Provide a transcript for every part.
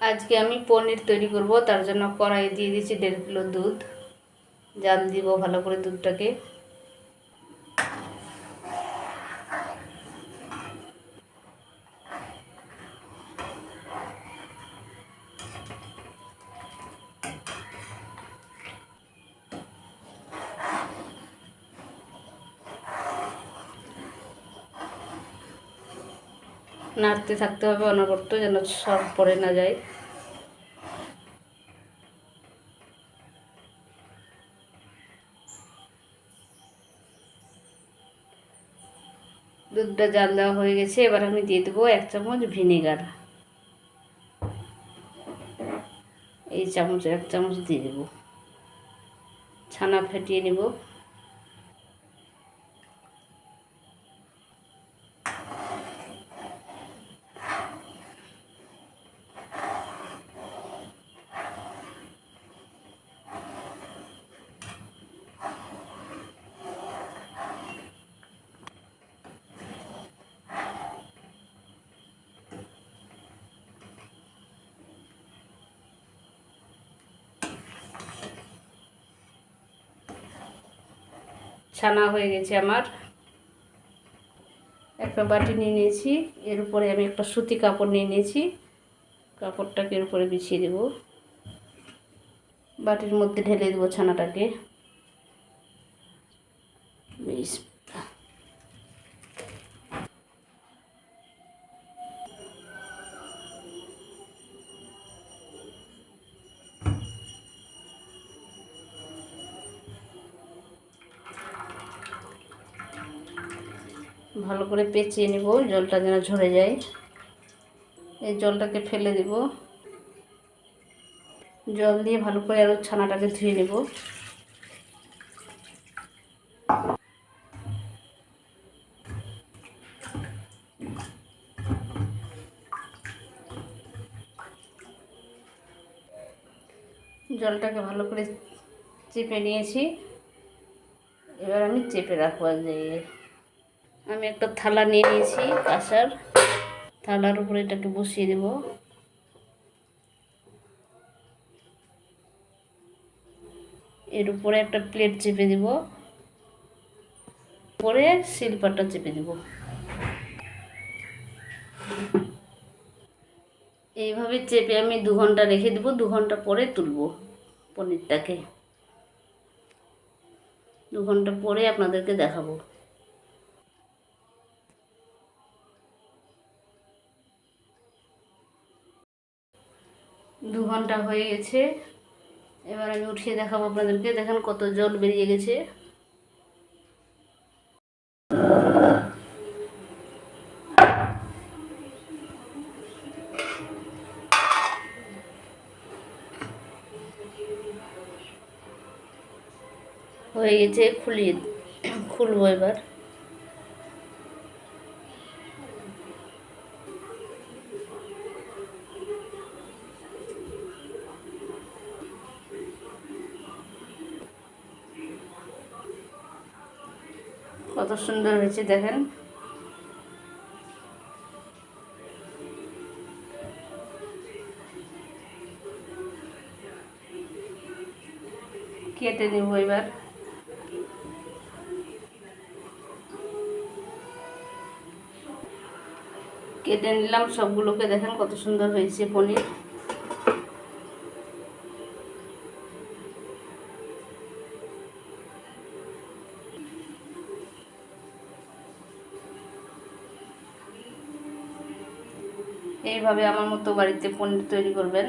আজকে আমি পনির তৈরি করব, তার জন্য কড়াইয়ে দিয়ে দিয়েছি দেড় কিলো দুধ। জাল দিব ভালো করে দুধটাকে। নাড়তে থাকতে হবে অনবরত যেন সব পড়ে না যায়। দুধটা জাল দেওয়া হয়ে গেছে, এবার আমি দিয়ে দেবো এক চামচ ভিনেগার। এই চামচ, এক চামচ দিয়ে দেবো। ছানা ফেটিয়ে নেব। ছানা হয়ে গেছে আমার। একটা বাটি নিয়ে নিয়েছি, এর উপরে আমি একটা সুতি কাপড় নিয়ে নিয়েছি। কাপড়টাকে এর উপরে বিছিয়ে দেব। বাটির মধ্যে ঢেলে দেবো ছানাটাকে। ভালো করে পেঁচিয়ে নেব, জলটা যেন ঝরে যায়। এই জলটাকে ফেলে দেব। জল দিয়ে ভালো করে আরও ছানাটাকে ধুয়ে নেব। জলটাকে ভালো করে চেপে নিয়েছি। এবার আমি চেপে রাখব জায়গায় আমি একটা থালা নিয়ে নিয়েছি, কাঁসার। থালার উপরে এটাকে বসিয়ে দেব। এর উপরে একটা প্লেট চেপে দেব। পরে শিল্পাটা চেপে দেব। এইভাবে চেপে আমি দু ঘণ্টা রেখে দেবো, দু ঘণ্টা পরে তুলব পনিরটাকে। দু ঘণ্টা পরে আপনাদেরকে দেখাবো। দু ঘণ্টা হয়ে গেছে। এবার আমি উঠিয়ে দেখাবো আপনাদেরকে। দেখেন কত জল বেরিয়ে গেছে। হয়ে গেছে খুলিয়ে খুলবো এবার। কত সুন্দর হয়েছে, দেখেন। কেটে নেব এবার। কেটে নিলাম সবগুলোকে, দেখেন কত সুন্দর হয়েছে পনির। এইভাবে আমার মতো বাড়িতে পনির তৈরি করবেন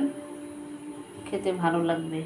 খেতে ভালো লাগবে।